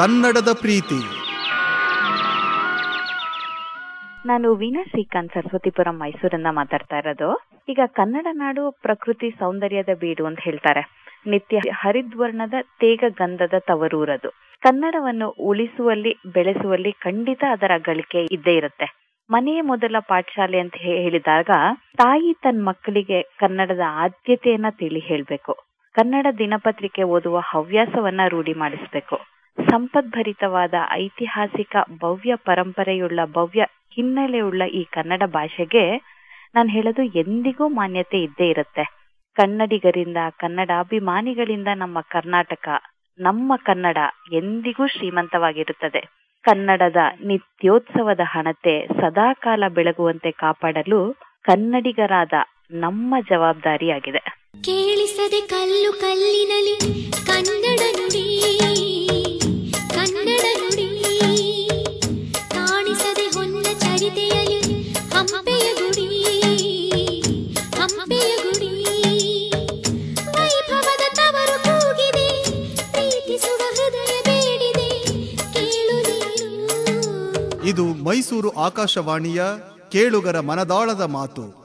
ಕನ್ನಡದ ಪ್ರೀತಿ. ನಾನು ವೀಣಾ ಶ್ರೀಕಾಂತ್, ಸರಸ್ವತಿಪುರಂ ಮೈಸೂರಿಂದ ಮಾತಾಡ್ತಾ ಇರೋದು. ಈಗ ಕನ್ನಡ ನಾಡು, ಪ್ರಕೃತಿ ಸೌಂದರ್ಯದ ಬೀಡು ಅಂತ ಹೇಳ್ತಾರೆ. ನಿತ್ಯ ಹರಿದ್ವರ್ಣದ ತೇಗ ಗಂಧದ ತವರೂರದು. ಕನ್ನಡವನ್ನು ಉಳಿಸುವಲ್ಲಿ, ಬೆಳೆಸುವಲ್ಲಿ ಖಂಡಿತ ಅದರ ಗಳಿಕೆ ಇದ್ದೇ ಇರುತ್ತೆ. ಮನೆಯ ಮೊದಲ ಪಾಠಶಾಲೆ ಅಂತ ಹೇಳಿದಾಗ, ತಾಯಿ ತನ್ನ ಮಕ್ಕಳಿಗೆ ಕನ್ನಡದ ಆದ್ಯತೆಯನ್ನ ತಿಳಿ ಹೇಳ್ಬೇಕು. ಕನ್ನಡ ದಿನಪತ್ರಿಕೆ ಓದುವ ಹವ್ಯಾಸವನ್ನ ರೂಢಿ ಮಾಡಿಸ್ಬೇಕು. ಸಂಪದ್ಭರಿತವಾದ ಐತಿಹಾಸಿಕ ಭವ್ಯ ಪರಂಪರೆಯುಳ್ಳ ಭವ್ಯ ಹಿನ್ನೆಲೆಯುಳ್ಳ ಈ ಕನ್ನಡ ಭಾಷೆಗೆ ನಾನು ಹೇಳೋದು ಎಂದಿಗೂ ಮಾನ್ಯತೆ ಇದ್ದೇ ಇರುತ್ತೆ. ಕನ್ನಡಿಗರಿಂದ, ಕನ್ನಡಾಭಿಮಾನಿಗಳಿಂದ ನಮ್ಮ ಕರ್ನಾಟಕ, ನಮ್ಮ ಕನ್ನಡ ಎಂದಿಗೂ ಶ್ರೀಮಂತವಾಗಿರುತ್ತದೆ. ಕನ್ನಡದ ನಿತ್ಯೋತ್ಸವದ ಹಣತೆ ಸದಾಕಾಲ ಬೆಳಗುವಂತೆ ಕಾಪಾಡಲು ಕನ್ನಡಿಗರಾದ ನಮ್ಮ ಜವಾಬ್ದಾರಿಯಾಗಿದೆ. ಕೇಳಿಸದೆ ಕಲ್ಲು ಕಲ್ಲಿನಲ್ಲಿ ಕನ್ನಡ ಕನ್ನಡ ಇದು ಮೈಸೂರು ಆಕಾಶವಾಣಿಯ ಕೇಳುಗರ ಮನದಾಳದ ಮಾತು.